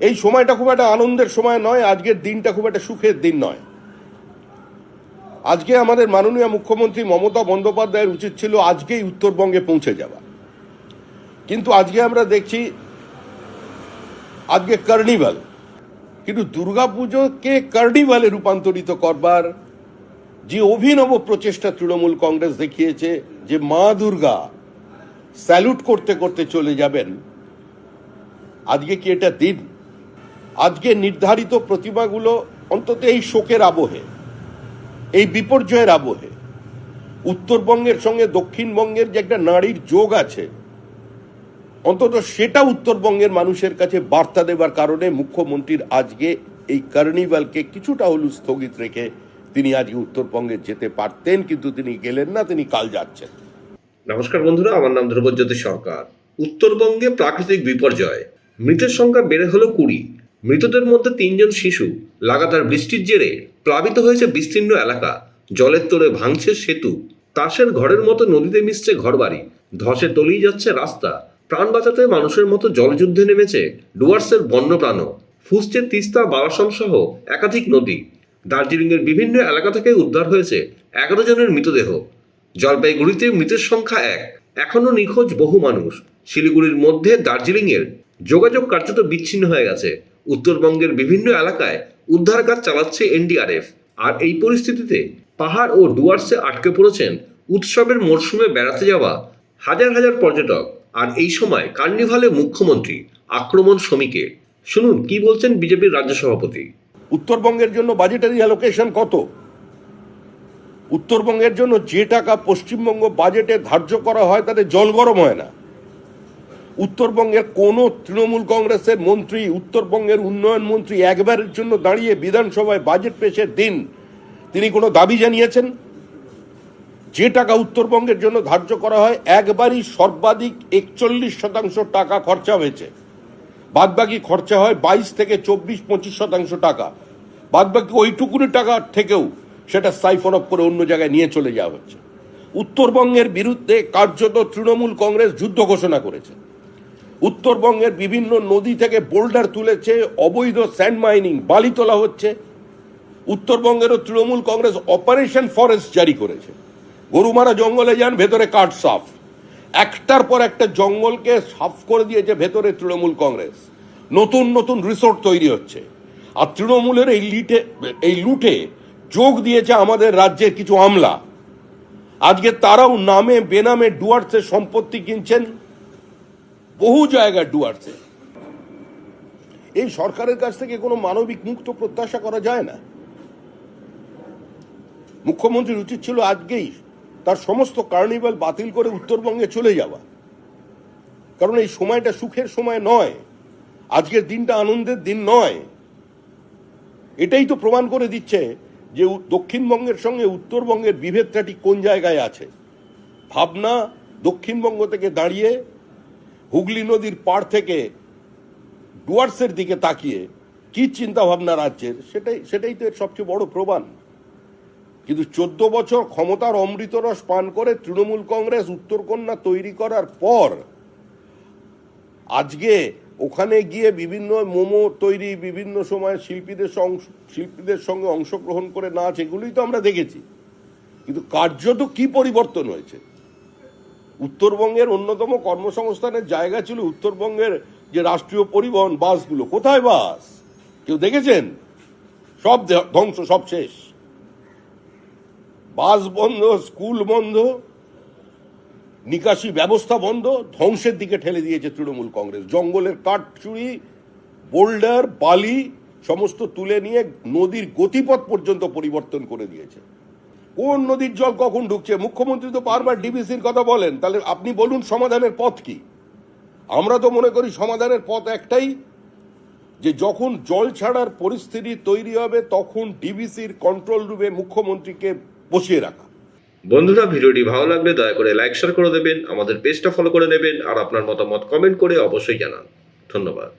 এই সময়টা খুব একটা আনন্দের সময় নয়, আজকের দিনটা খুব একটা সুখের দিন নয়। আজকে আমাদের মাননীয় মুখ্যমন্ত্রী মমতা বন্দ্যোপাধ্যায়ের উচিত ছিল আজকেই উত্তরবঙ্গে পৌঁছে যাওয়া। কিন্তু আজকে আমরা দেখছি, আজকে কার্নিভাল। কিন্তু দুর্গাপুজোকে কার্নিভালে রূপান্তরিত করবার যে অভিনব প্রচেষ্টা তৃণমূল কংগ্রেস দেখিয়েছে, যে মা দুর্গা স্যালুট করতে করতে চলে যাবেন, আজকে কি এটা দিন? আজকে নির্ধারিত প্রতিমাগুলো অন্তত এই শোকের আবহে, এই বিপর্যয়ের আবহে, উত্তরবঙ্গের সঙ্গে দক্ষিণবঙ্গের যে একটা নারীর যোগ আছে, অন্তত সেটা উত্তরবঙ্গের মানুষের কাছে বার্তা দেবার কারণে মুখ্যমন্ত্রীর আজকে এই কার্নিভালকে কিছুটা হলু স্থগিত রেখে তিনি আজকে উত্তরবঙ্গে যেতে পারতেন, কিন্তু তিনি গেলেন না, তিনি কাল যাচ্ছেন। নমস্কার বন্ধুরা, আমার নাম ধ্রুবজ্যোতি সরকার। উত্তরবঙ্গে প্রাকৃতিক বিপর্যয়, মৃতের সংখ্যা বেড়ে হলো কুড়ি। মৃতদের মধ্যে তিনজন শিশু। লাগাতার বৃষ্টির জেরে প্লাবিত হয়েছে বিস্তীর্ণ এলাকা। জলের তোড়ে ভাঙছে সেতু। তাসের ঘরের মতো নদীতে মিশছে ঘরবাড়ি। ধসে তলিয়ে যাচ্ছে রাস্তা। প্রাণ বাঁচাতে মানুষের মতো জলযুদ্ধে নেমেছে ডুয়ার্সের বন্যপ্রাণ ফুসছে তিস্তা বালাসন সহ একাধিক নদী। দার্জিলিংয়ের বিভিন্ন এলাকা থেকে উদ্ধার হয়েছে এগারো জনের মৃতদেহ। জলপাইগুড়িতে মৃতের সংখ্যা এক। এখনও নিখোঁজ বহু মানুষ। শিলিগুড়ির মধ্যে দার্জিলিংয়ের যোগাযোগ কার্যত বিচ্ছিন্ন হয়ে গেছে। উত্তরবঙ্গের বিভিন্ন এলাকায় উদ্ধার কাজ চালাচ্ছে এনডিআরএফ। আর এই পরিস্থিতিতে পাহাড় ও ডুয়ার্সে আটকে পড়েছেন উৎসবের মরশুমে বেড়াতে যাওয়া হাজার হাজার পর্যটক। আর এই সময় কার্নিভালে মুখ্যমন্ত্রী আক্রমণ শ্রমিকের। শুনুন, কি বলছেন বিজেপির রাজ্য সভাপতি? উত্তরবঙ্গের জন্য বাজেটারি অ্যালোকেশন কত? উত্তরবঙ্গের জন্য যে টাকা পশ্চিমবঙ্গ বাজেটে ধার্য করা হয় তাতে জল গরম হয় না। উত্তরবঙ্গের কোনো তৃণমূল কংগ্রেসের মন্ত্রী, উত্তরবঙ্গের উন্নয়ন মন্ত্রী একবারের জন্য দাঁড়িয়ে বিধানসভায় বাজেট পেশের দিন, তিনি কোনো দাবি জানিয়েছেন? যে টাকা উত্তরবঙ্গের জন্য ধার্য করা হয়, একবারই সর্বাধিক একচল্লিশ শতাংশ টাকা খরচা হয়েছে। বাদবাকি খরচা হয় বাইশ থেকে চব্বিশ, পঁচিশ শতাংশ টাকা। বাদবাকি ওইটুকুনি টাকা থেকেও সেটা সাইফন অফ করে অন্য জায়গায় নিয়ে চলে যাওয়া হচ্ছে। উত্তরবঙ্গের বিরুদ্ধে কার্যত তৃণমূল কংগ্রেস যুদ্ধ ঘোষণা করেছে। উত্তরবঙ্গের বিভিন্ন নদী থেকে বোল্ডার তুলেছে অবৈধ স্যান্ড মাইনিং, বালি তোলা হচ্ছে। উত্তরবঙ্গেরও তৃণমূল কংগ্রেস অপারেশন ফরেস্ট জারি করেছে। গরুমারা জঙ্গলে যান, ভেতরে কাঠ সাফ। একটার পর একটা জঙ্গলকে সাফ করে দিয়েছে ভেতরে তৃণমূল কংগ্রেস। নতুন নতুন রিসোর্ট তৈরি হচ্ছে। আর তৃণমূলের এই লিটে, এই লুটে যোগ দিয়েছে আমাদের রাজ্যের কিছু আমলা। আজকে তারাও নামে বেনামে ডুয়ার্সের সম্পত্তি কিনছেন। বহু জায়গায় ডুয়ার্সে এই সরকারের কাছ থেকে কোনো মানবিক মুক্ত প্রত্যাশা করা যায় না। মুখ্যমন্ত্রীর উচিত ছিল আজকেই তার সমস্ত কার্নিভাল বাতিল করে উত্তরবঙ্গে চলে যাওয়া। কারণ এই সময়টা সুখের সময় নয়, আজকের দিনটা আনন্দের দিন নয়। এটাই তো প্রমাণ করে দিচ্ছে যে দক্ষিণবঙ্গের সঙ্গে উত্তরবঙ্গের বিভেদটা ঠিক কোন জায়গায় আছে। ভাবনা দক্ষিণবঙ্গ থেকে দাঁড়িয়ে হুগলি নদীর পাড় থেকে ডুয়ার্সের দিকে তাকিয়ে কি চিন্তা ভাবনা রাজ্যের, সেটাই সেটাই তো এর সবচেয়ে বড় প্রমাণ। কিন্তু চোদ্দ বছর ক্ষমতার অমৃতরস পান করে তৃণমূল কংগ্রেস উত্তরকন্যা তৈরি করার পর, আজকে ওখানে গিয়ে বিভিন্ন মোমো তৈরি, বিভিন্ন সময় শিল্পীদের শিল্পীদের সঙ্গে অংশগ্রহণ করে নাচ, এগুলোই তো আমরা দেখেছি। কিন্তু কার্যত কি পরিবর্তন হয়েছে? উত্তরবঙ্গের অন্যতম কর্মসংস্থানের জায়গা ছিল উত্তরবঙ্গের যে রাষ্ট্রীয় পরিবহন বাসগুলো। কোথায় বাস? কেউ দেখেছেন? সব ধ্বংস, সব শেষ। বাস বন্ধ, স্কুল বন্ধ, নিকাশি ব্যবস্থা বন্ধ, ধ্বংসের দিকে ঠেলে দিয়েছে তৃণমূল কংগ্রেস। জঙ্গলের কাঠ চুরি, বোল্ডার, বালি, সমস্ত তুলে নিয়ে নদীর গতিপথ পর্যন্ত পরিবর্তন করে দিয়েছে। কোন নদীর জল কখন ঢুকছে? মুখ্যমন্ত্রী তো বারবার ডিবিসির কথা বলেন। তাহলে আপনি বলুন সমাধানের পথ কি? আমরা তো মনে করি সমাধানের পথ একটাই, যে যখন জল ছাড়ার পরিস্থিতি তৈরি হবে, তখন ডিবিসির কন্ট্রোল রুমে মুখ্যমন্ত্রীকে বসিয়ে রাখা। বন্ধুরা, ভিডিওটি ভালো লাগলে দয়া করে লাইক শেয়ার করে দেবেন, আমাদের পেজটা ফলো করে নেবেন, আর আপনার মতামত কমেন্ট করে অবশ্যই জানান। ধন্যবাদ।